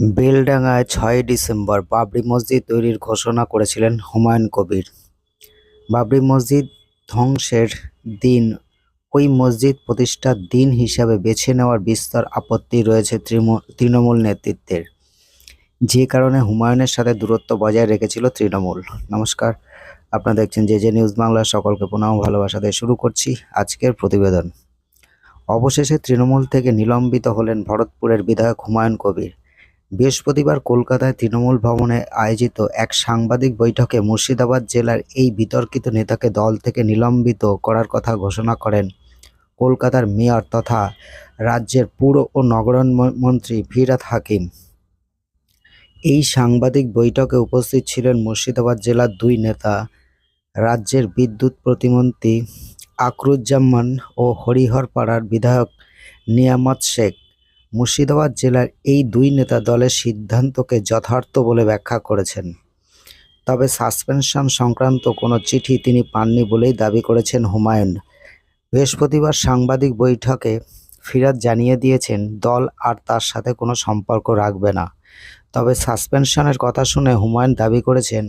বেলডাঙায় ছয়ই ডিসেম্বর বাবরি মসজিদ তৈরির ঘোষণা করেছিলেন হুমায়ুন কবির। বাবরি মসজিদ ধ্বংসের দিন, ওই মসজিদ প্রতিষ্ঠার দিন হিসাবে বেছে নেওয়ার বিস্তর আপত্তি রয়েছে তৃণমূল নেতৃত্বের। যে কারণে হুমায়ুনের সাথে দূরত্ব বজায় রেখেছিল তৃণমূল। নমস্কার, আপনারা দেখছেন যে যে নিউজ বাংলা, সকলকে পুনঃ ভালোবাসা দিয়ে শুরু করছি আজকের প্রতিবেদন। অবশেষে তৃণমূল থেকে নিলম্বিত হলেন ভরতপুরের বিধায়ক হুমায়ুন কবির। বৃহস্পতিবার কলকাতায় তৃণমূল ভবনে আয়োজিত এক সাংবাদিক বৈঠকে মুর্শিদাবাদ জেলার এই বিতর্কিত নেতাকে দল থেকে নিলম্বিত করার কথা ঘোষণা করেন কলকাতার মেয়র তথা রাজ্যের পুর ও নগরায়ণ মন্ত্রী ফিরাত হাকিম। এই সাংবাদিক বৈঠকে উপস্থিত ছিলেন মুর্শিদাবাদ জেলার দুই নেতা, রাজ্যের বিদ্যুৎ প্রতিমন্ত্রী আকরুজ্জামান ও হরিহরপাড়ার বিধায়ক নিয়ামত শেখ। মুর্শিদাবাদ জেলার এই দুই নেতা দলের সিদ্ধান্তকে যথার্থ বলে ব্যাখ্যা করেছেন। তবে সাসপেনশন সংক্রান্ত কোনো চিঠি তিনি পাননি বলেই দাবি করেছেন হুমায়ুন। বৃহস্পতিবার সাংবাদিক বৈঠকে ফিরাদ জানিয়ে দিয়েছেন, দল আর তার সাথে কোনো সম্পর্ক রাখবে না। তবে সাসপেনশনের কথা শুনে হুমায়ুন দাবি করেছেন,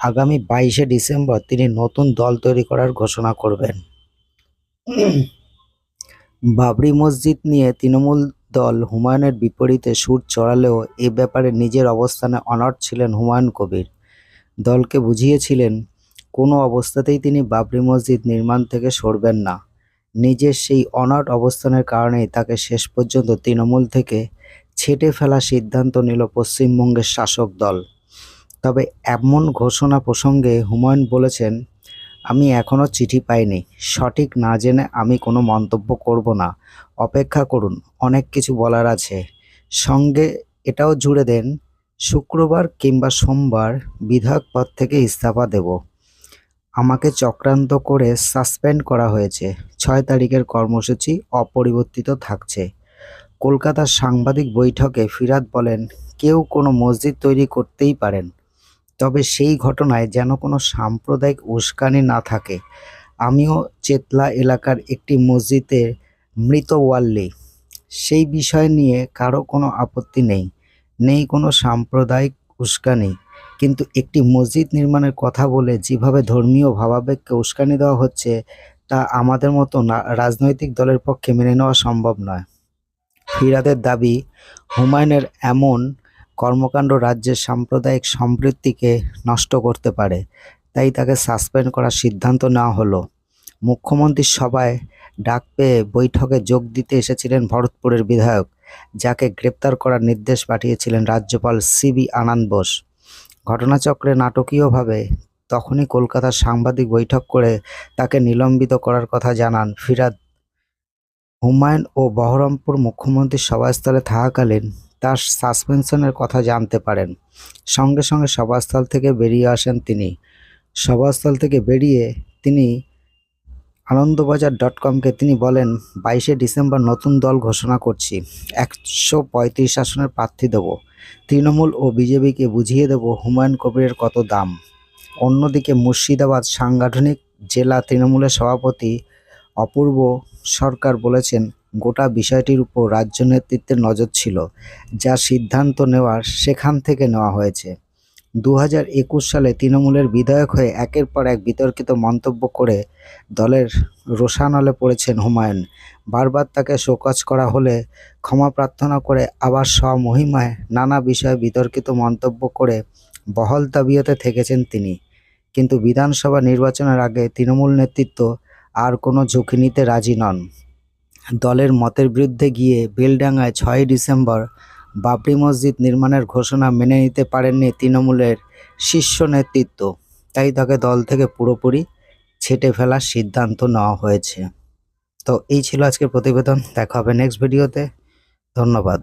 আগামী বাইশে ডিসেম্বর তিনি নতুন দল তৈরি করার ঘোষণা করবেন। বাবরি মসজিদ নিয়ে তৃণমূল দল হুমায়ুনের বিপরীতে সুর চড়ালেও এ ব্যাপারে নিজের অবস্থানে অনট ছিলেন হুমায়ুন কবির। দলকে বুঝিয়েছিলেন, কোনো অবস্থাতেই তিনি বাবরি মসজিদ নির্মাণ থেকে সরবেন না। নিজের সেই অনট অবস্থানের কারণেই তাকে শেষ পর্যন্ত তৃণমূল থেকে ছেটে ফেলার সিদ্ধান্ত নিল পশ্চিমবঙ্গের শাসক দল। তবে এমন ঘোষণা প্রসঙ্গে হুমায়ুন বলেছেন আমি এখনও চিঠি পাইনি। সঠিক না জেনে আমি কোনো মন্তব্য করব না। অপেক্ষা করুন, অনেক কিছু বলার আছে। সঙ্গে এটাও জুড়ে দেন, শুক্রবার কিংবা সোমবার বিধায়ক পদ থেকে ইস্তফা দেব। আমাকে চক্রান্ত করে সাসপেন্ড করা হয়েছে। ছয় তারিখের কর্মসূচি অপরিবর্তিত থাকছে। কলকাতার সাংবাদিক বৈঠকে ফিরাদ বলেন, কেউ কোনো মসজিদ তৈরি করতেই পারেন। তবে সেই ঘটনায় যেন কোনো সাম্প্রদায়িক উস্কানি না থাকে। আমিও চেতলা এলাকার একটি মসজিদের মৃত ওয়াল্লি। সেই বিষয় নিয়ে কারও কোনো আপত্তি নেই নেই কোনো সাম্প্রদায়িক উস্কানি। কিন্তু একটি মসজিদ নির্মাণের কথা বলে যেভাবে ধর্মীয় ভাবাবেগকে উস্কানি দেওয়া হচ্ছে, তা আমাদের মতো রাজনৈতিক দলের পক্ষে মেনে নেওয়া সম্ভব নয়। ফিরাদের দাবি, হুমায়ুনের এমন কর্মকাণ্ড রাজ্যের সাম্প্রদায়িক সম্পৃক্তিকে নষ্ট করতে পারে, তাই তাকে সাসপেন্ড করার সিদ্ধান্ত নেওয়া হলো। মুখ্যমন্ত্রীর সভায় ডাক পেয়ে বৈঠকে যোগ দিতে এসেছিলেন ভরতপুরের বিধায়ক, যাকে গ্রেপ্তার করার নির্দেশ পাঠিয়েছিলেন রাজ্যপাল সিবি আনন্দ বোস। ঘটনাচক্রে নাটকীয়ভাবে তখনই কলকাতার সাংবাদিক বৈঠক করে তাকে নিলম্বিত করার কথা জানান ফিরাদ হুমায়ুন ও বহরমপুর মুখ্যমন্ত্রীর সভাস্থলে থাকাকালীন তার সাসপেনশনের কথা জানতে পারেন। সঙ্গে সঙ্গে সভাস্থল থেকে বেরিয়ে আসেন তিনি। সভাস্থল থেকে বেরিয়ে তিনি আনন্দবাজার ডট কমকে তিনি বলেন, বাইশে ডিসেম্বর নতুন দল ঘোষণা করছি। একশো পঁয়ত্রিশ আসনের প্রার্থী দেব। তৃণমূল ও বিজেপিকে বুঝিয়ে দেব হুমায়ুন কবিরের কত দাম। অন্যদিকে মুর্শিদাবাদ সাংগঠনিক জেলা তৃণমূলের সভাপতি অপূর্ব সরকার বলেছেন গোটা বিষয়টির উপর রাজ্য নেতৃত্বের নজর ছিল, যা সিদ্ধান্ত নেওয়ার সেখান থেকে নেওয়া হয়েছে। দু হাজার একুশ সালে তৃণমূলের বিধায়ক হয়ে একের পর এক বিতর্কিত মন্তব্য করে দলের রোষানলে পড়েছেন হুমায়ুন। বারবার তাকে শোকজ করা হলে ক্ষমা প্রার্থনা করে আবার স্বমহিমায় নানা বিষয়ে বিতর্কিত মন্তব্য করে বহল তাবিয়তে থেকেছেন তিনি। কিন্তু বিধানসভা নির্বাচনের আগে তৃণমূল নেতৃত্ব আর কোনো ঝুঁকি নিতে রাজি নন। দলের মতের বিরুদ্ধে গিয়ে বেলডাঙ্গায় ছয়ই ডিসেম্বর বাবরি মসজিদ নির্মাণের ঘোষণা মেনে নিতে পারেননি তৃণমূলের শীর্ষ নেতৃত্ব। তাই তাকে দল থেকে পুরোপুরি ছেটে ফেলার সিদ্ধান্ত নেওয়া হয়েছে। তো এই ছিল আজকের প্রতিবেদন। দেখা হবে নেক্সট ভিডিওতে ধন্যবাদ।